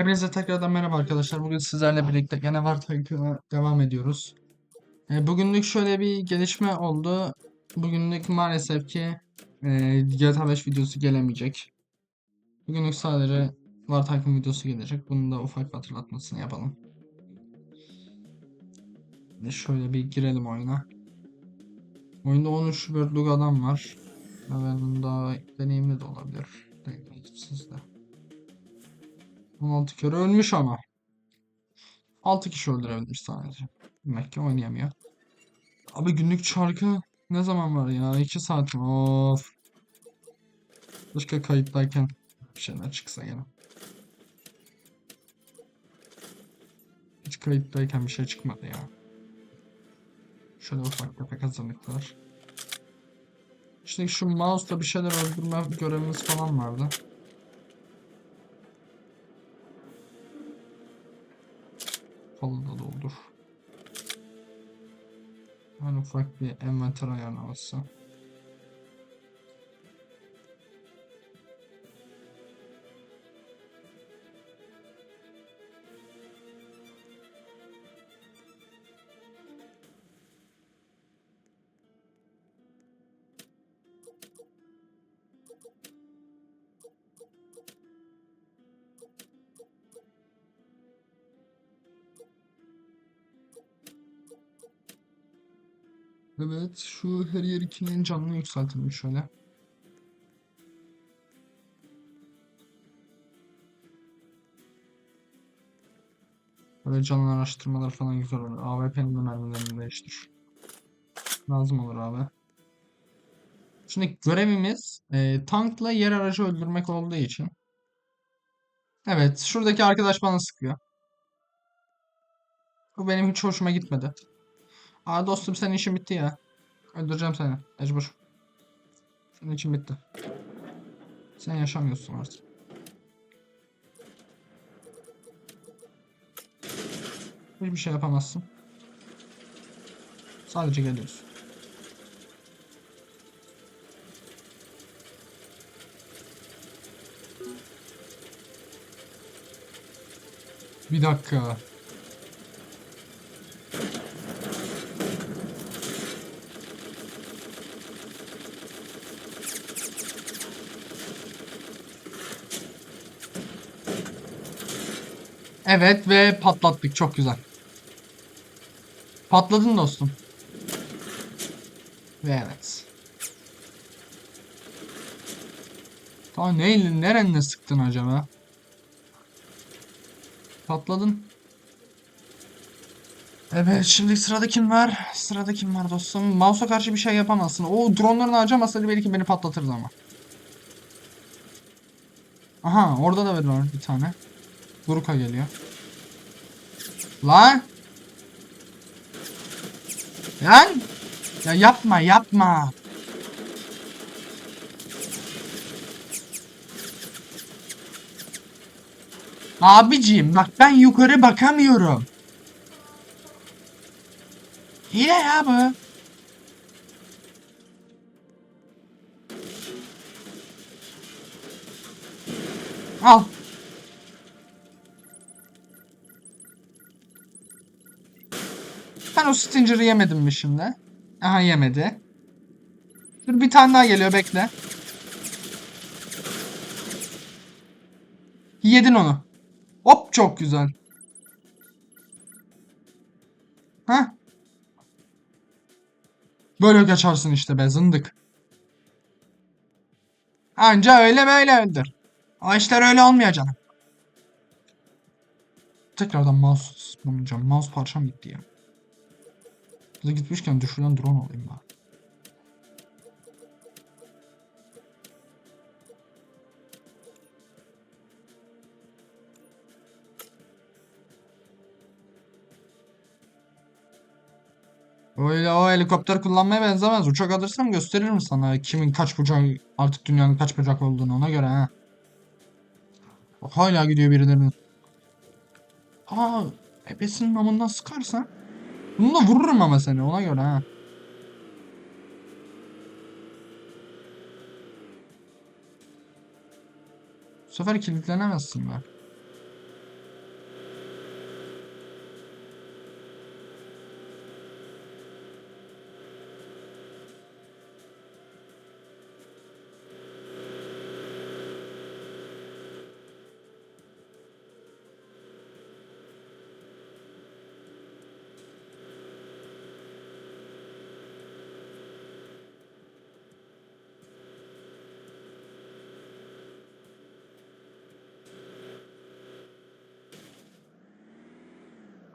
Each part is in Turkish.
Hepinize tekrardan merhaba arkadaşlar. Bugün sizlerle birlikte gene var takımına devam ediyoruz. E, bugünlük şöyle bir gelişme oldu. Bugünlük maalesef ki e, GTA 5 videosu gelemeyecek. Bugünlük sadece var takım videosu gelecek. Bunun da ufak bir hatırlatmasını yapalım. E, şöyle bir girelim oyuna. Oyunda 13 wordluk adam var. Benim daha deneyimli de olabilir. Deneyimsiz de. 16 kere ölmüş ama. 6 kişi öldürebilmiş sadece. Demek ki oynayamıyor. Abi günlük şarkı ne zaman var ya? 2 saat mi? Of. Keşke kayıttayken bir şeyler çıksa gene. Hiç kayıttayken bir şey çıkmadı ya. Şöyle ufak tefek hazırlıklar. İşte şu mouse'la bir şeyler öldürme görevimiz falan vardı. Falı da doldur. Hani ufak bir envanter ayarlaması. Evet, şu her yer 2'nin canını yükseltelim şöyle. Böyle canlı araştırmalar falan güzel olur. AWP'nin de mermilerini değiştir. Lazım olur abi. Şimdi görevimiz e, tankla yer aracı öldürmek olduğu için. Evet, şuradaki arkadaş bana sıkıyor. Bu benim hiç hoşuma gitmedi. Aa dostum senin işin bitti ya. Öldüreceğim seni. Mecbur. Senin için bitti. Sen yaşamıyorsun artık. Hiçbir şey yapamazsın. Sadece geliyorsun. Bir dakika. Evet ve patlattık. Çok güzel. Patladın dostum. Ve evet. Tamam neyle, nerenle sıktın acaba? Patladın. Evet şimdi sırada kim var? Sırada kim var dostum? Mouse'a karşı bir şey yapamazsın. O dronlarını harcamasaydı belki beni patlatırdı ama. Aha orada da var bir tane. Guruka geliyor. Lan! Lan! Ya yapma yapma. Abiciğim bak ben yukarı bakamıyorum. Hile ya bu. Al. O Stinger'ı yemedim mi şimdi? Aha yemedi. Dur bir tane daha geliyor bekle. Yedin onu. Hop çok güzel. Ha? Böyle kaçarsın işte be zındık. Anca öyle böyle öldür. O işler öyle olmuyor canım. Tekrardan mouse bulacağım. Mouse parçam gitti ya. Hızlı gitmişken düşüren drone alayım ben. Öyle o helikopter kullanmaya benzemez. Uçak alırsam gösteririm sana kimin kaç bucak artık dünyanın kaç bucak olduğunu ona göre ha. Hala gidiyor birilerinin. Aa, ebesinin namından sıkarsan. Bunu da vururum ama seni ona göre ha. Bu sefer kilitlenemezsin bak.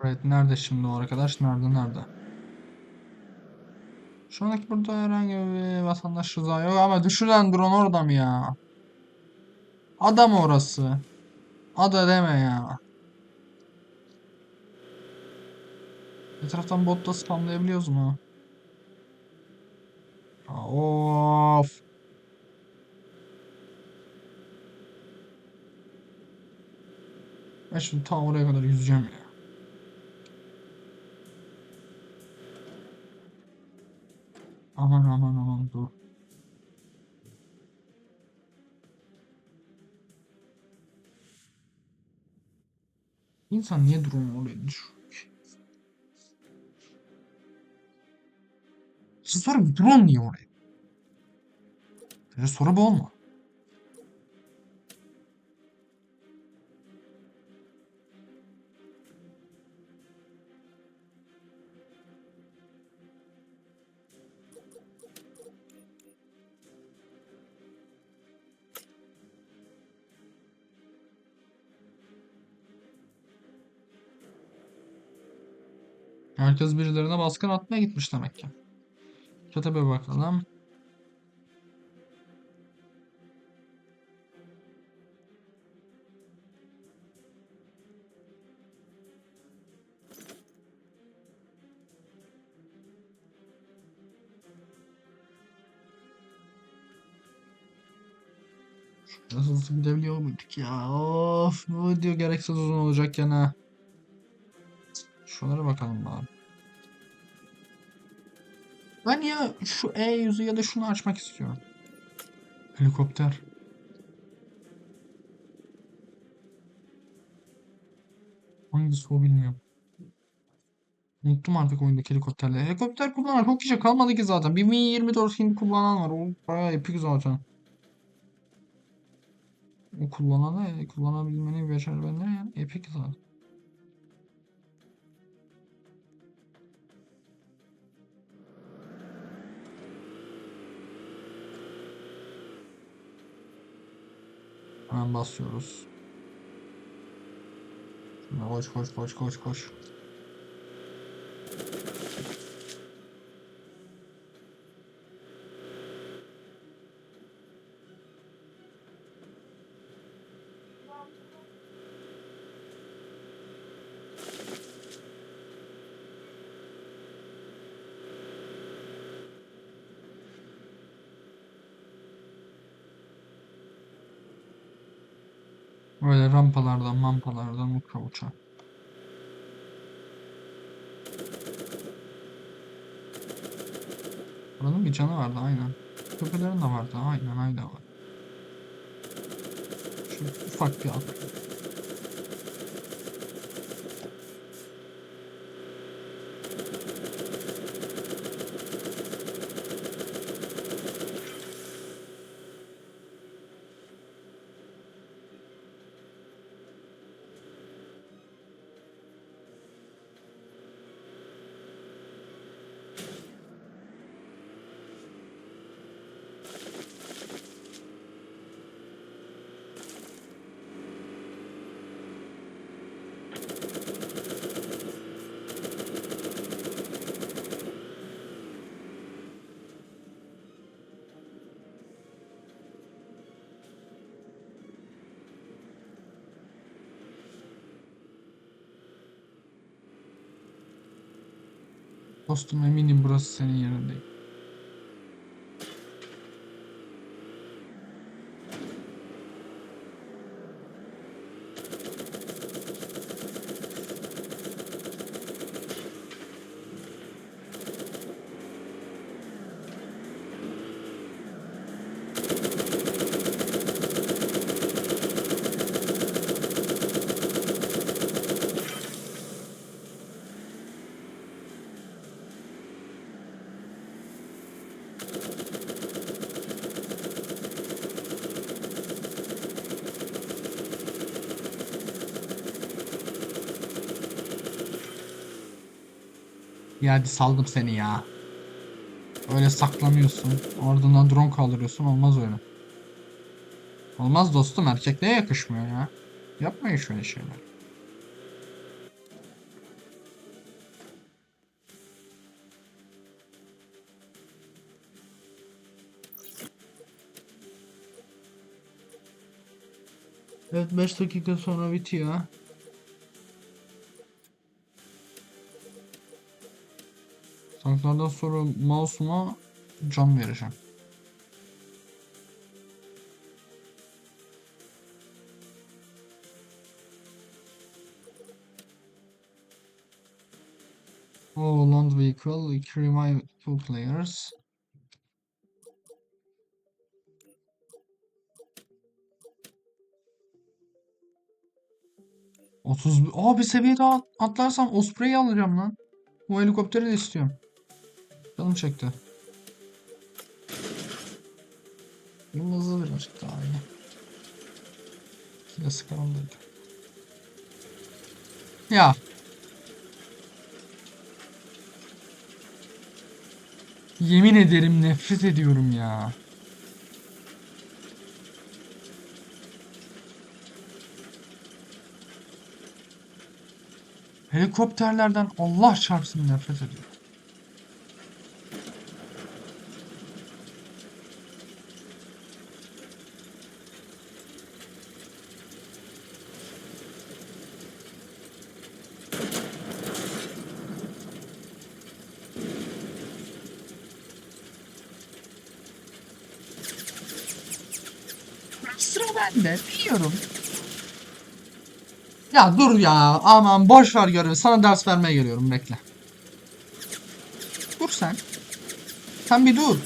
Evet nerede şimdi o arkadaş? Nerede nerede? Şu andaki burada herhangi bir vatandaş rıza yok ama düşüren drone orada mı ya? Adam orası. Ada deme ya. Etraftan botla spamlayabiliyoruz mu? Of. Ben şimdi ta oraya kadar yüzeceğim ya. Aman aman aman dur. İnsan niye drone oraya düşürüyor ki? Siz sorun drone niye oraya? Böyle soru bu olma. Herkes birilerine baskın atmaya gitmiş demek ki. Çete bir bakalım. Nasıl gidebiliyor muyduk ya? Of bu video gereksiz uzun olacak gene. Şunlara bakalım bari. Ben ya şu E yüzü ya da şunu açmak istiyorum. Helikopter. Hangisi o bilmiyorum. Unuttum artık oyundaki helikopterleri. Helikopter kullanan çok kişi kalmadı ki zaten. Bir Mi-24 Hindi kullanan var. O bayağı epik zaten. O kullanana, kullanabilmeni becer bende ya. Epik zaten. Hemen basıyoruz. Koş koş koş koş koş. Böyle rampalardan, mampalardan uça uça. Buranın bir canı vardı aynen. Köpeklerin de vardı aynen aynen var. Şu ufak bir at. Dostum eminim burası senin yerin Ya hadi saldım seni ya. Öyle saklanıyorsun. Ardından drone kaldırıyorsun. Olmaz öyle. Olmaz dostum. Erkekliğe yakışmıyor ya. Yapmayın şöyle şeyler. Evet 5 dakika sonra bitiyor. Tanklardan sonra mouse'uma can vereceğim. Oh, land vehicle, revive two players. Otuz. Aa bir seviye daha atlarsam Osprey'i alacağım lan. Bu helikopteri de istiyorum. Canım çekti. Benim hızlı birazcık daha iyi. De sıkalım dedik. Ya. Yemin ederim nefret ediyorum ya. Helikopterlerden Allah çarpsın nefret ediyorum. Ya dur ya aman boş ver görevi sana ders vermeye geliyorum bekle. Dur sen. Sen bir dur.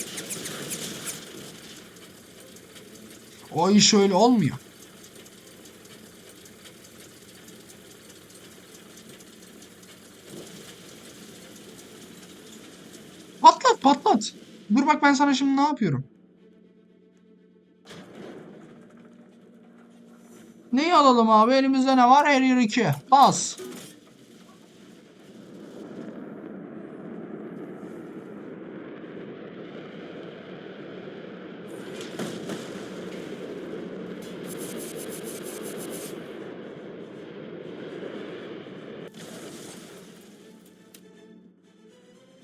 O iş öyle olmuyor. Patlat patlat. Dur bak ben sana şimdi ne yapıyorum. Alalım abi? Elimizde ne var? Her yer 2. Bas.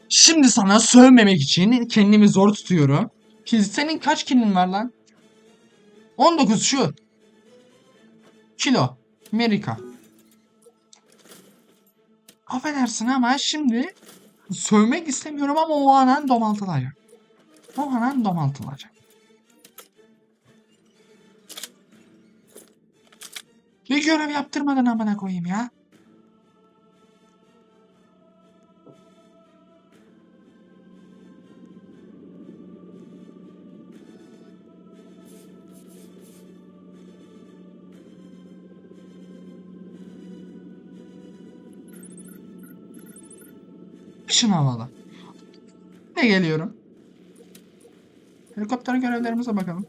Şimdi sana sövmemek için kendimi zor tutuyorum. Senin kaç kilin var lan? 19 şu. Kilo. Amerika. Affedersin ama şimdi sövmek istemiyorum ama o anan domaltılacak. O anan domaltılacak. Bir görev yaptırmadın amına koyayım ya. Işın havalı. Ne geliyorum? Helikopter görevlerimize bakalım.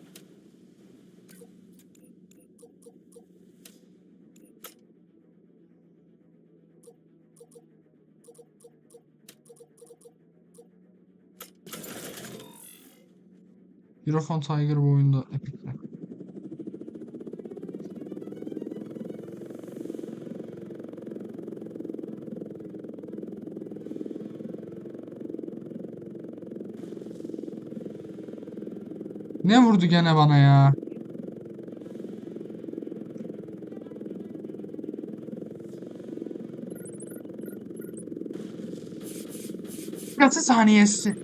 Eurofon Tiger bu oyunda Ne vurdu gene bana ya? Dakikası saniyesi.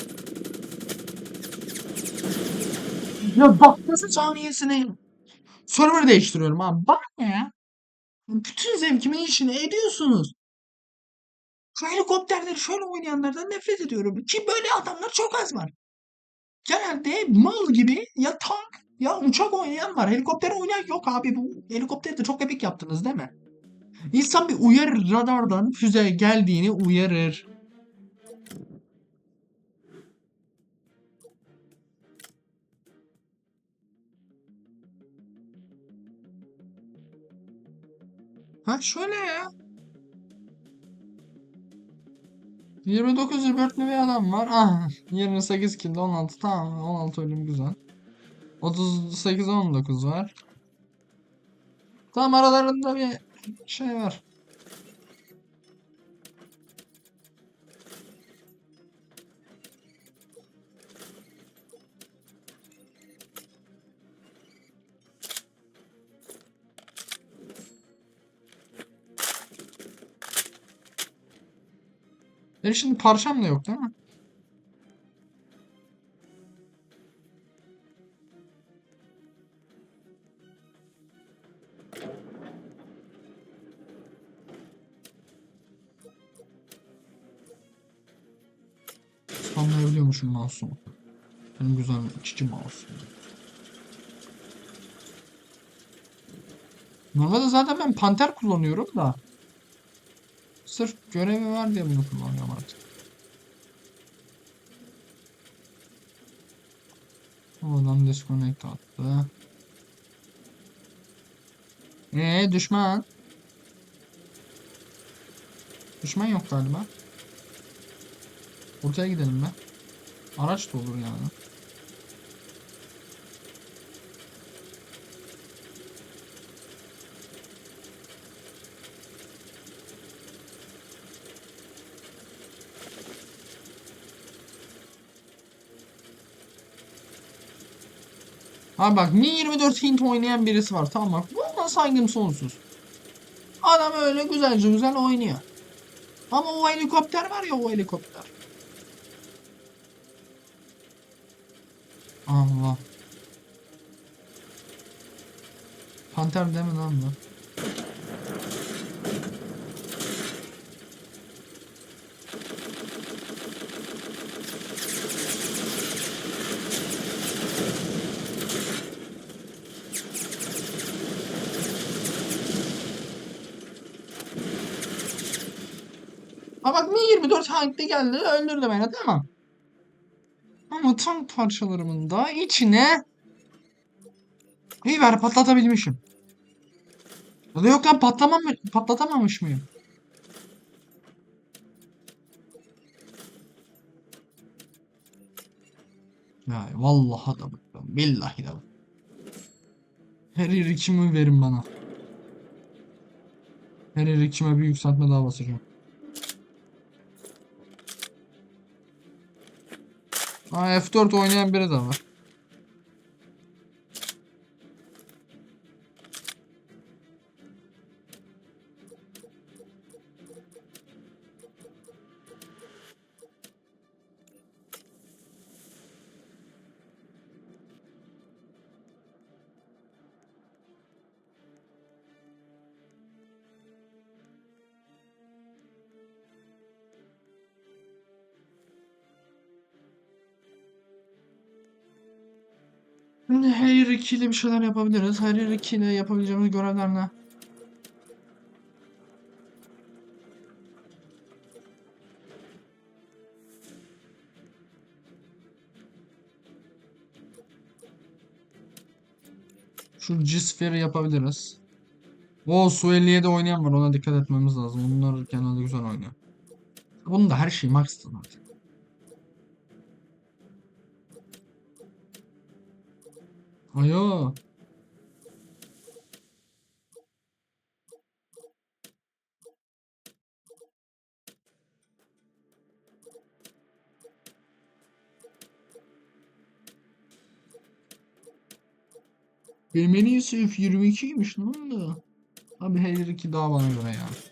Ya dakikası saniyesine server değiştiriyorum abi. Bak ne ya? Bütün zevkimi işine ediyorsunuz. Şu helikopterleri şöyle oynayanlardan nefret ediyorum. Ki böyle adamlar çok az var. Genelde mal gibi ya tank ya uçak oynayan var. Helikopter oynayan yok abi. Bu helikopteri de çok epik yaptınız değil mi? İnsan bir uyarır radardan füze geldiğini uyarır. Ha şöyle ya. 29 Robert'li bir adam var. Ah, 28 kilde 16 tamam 16 ölüm güzel. 38 19 var. Tam aralarında bir şey var. Benim şimdi parçam da yok değil mi? Spamlayabiliyormuşum mouse'umu. Benim güzel cici mouse'um. Normalde zaten ben panter kullanıyorum da. Sırf görevi var diye bunu kullanıyorum artık. O adam disconnect attı. Eee düşman. Düşman yok galiba. Ortaya gidelim be. Araç da olur yani. Abi bak Mi 24 Hint oynayan birisi var tamam bak. Buna saygım sonsuz. Adam öyle güzelce güzel oynuyor. Ama o helikopter var ya o helikopter. Allah. Panter deme lan bu. Bak Mi 24 Hank'te geldi öldürdü beni tamam. Ama tank parçalarımın da içine iyi ver patlatabilmişim. Ya da yok lan patlamam patlatamamış mıyım? Ya vallahi da bıktım. Billahi de bıktım. Her irikimi verin bana. Her irikime bir yükseltme daha basacağım. Aa F4 oynayan biri de var. Hair 2 ile bir şeyler yapabiliriz. Hair 2 ile yapabileceğimiz görevler ne? Şu G-Sphere yapabiliriz. O Su 57 oynayan var ona dikkat etmemiz lazım. Bunlar genelde güzel oynuyor. Bunun da her şey max'tı zaten. Ayo. İyisi F22'ymiş lan da. Abi her iki daha bana göre ya.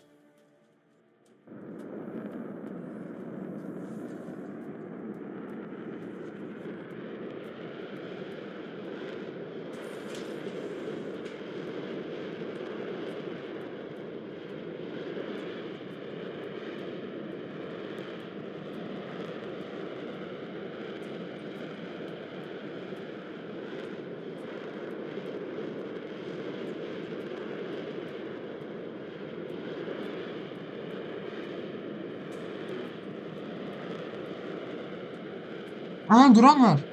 Aa duran var.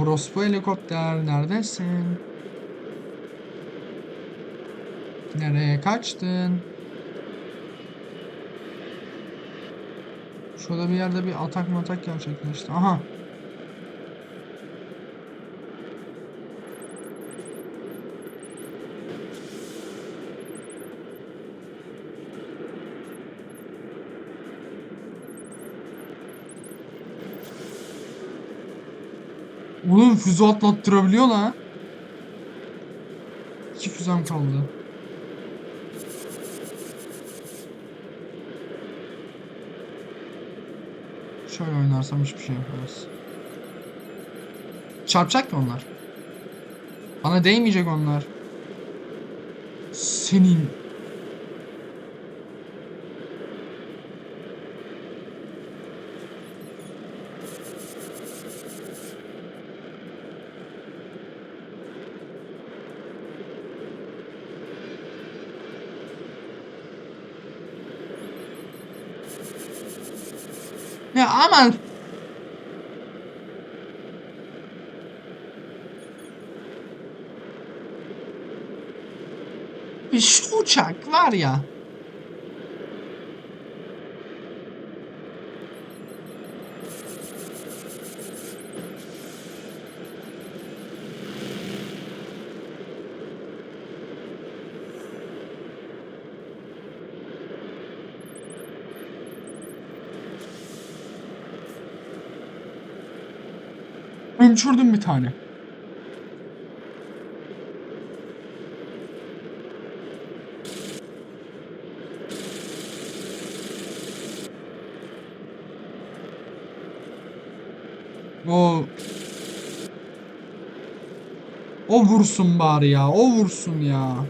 Orospu helikopter neredesin? Nereye kaçtın? Şurada bir yerde bir atak matak gerçekleşti. Aha. Oğlum füze atlattırabiliyor lan. İki füzem kaldı. Şöyle oynarsam hiçbir şey yapamaz. Çarpacak ki onlar. Bana değmeyecek onlar. Senin. Ya aman. Şu uçak var ya. Ömçürdüm bir tane. O O vursun bari ya. O vursun ya.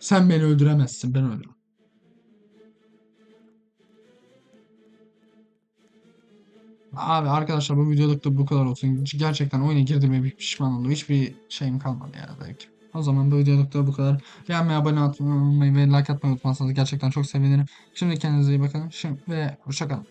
Sen beni öldüremezsin. Ben öldürürüm. Abi arkadaşlar bu videoluk da bu kadar olsun. Gerçekten oyuna girdiğime bir pişman oldum. Hiçbir şeyim kalmadı ya belki. O zaman bu videoluk da bu kadar. Beğenmeyi, abone olmayı ve like atmayı unutmazsanız gerçekten çok sevinirim. Şimdi kendinize iyi bakın. Şimdi ve hoşçakalın.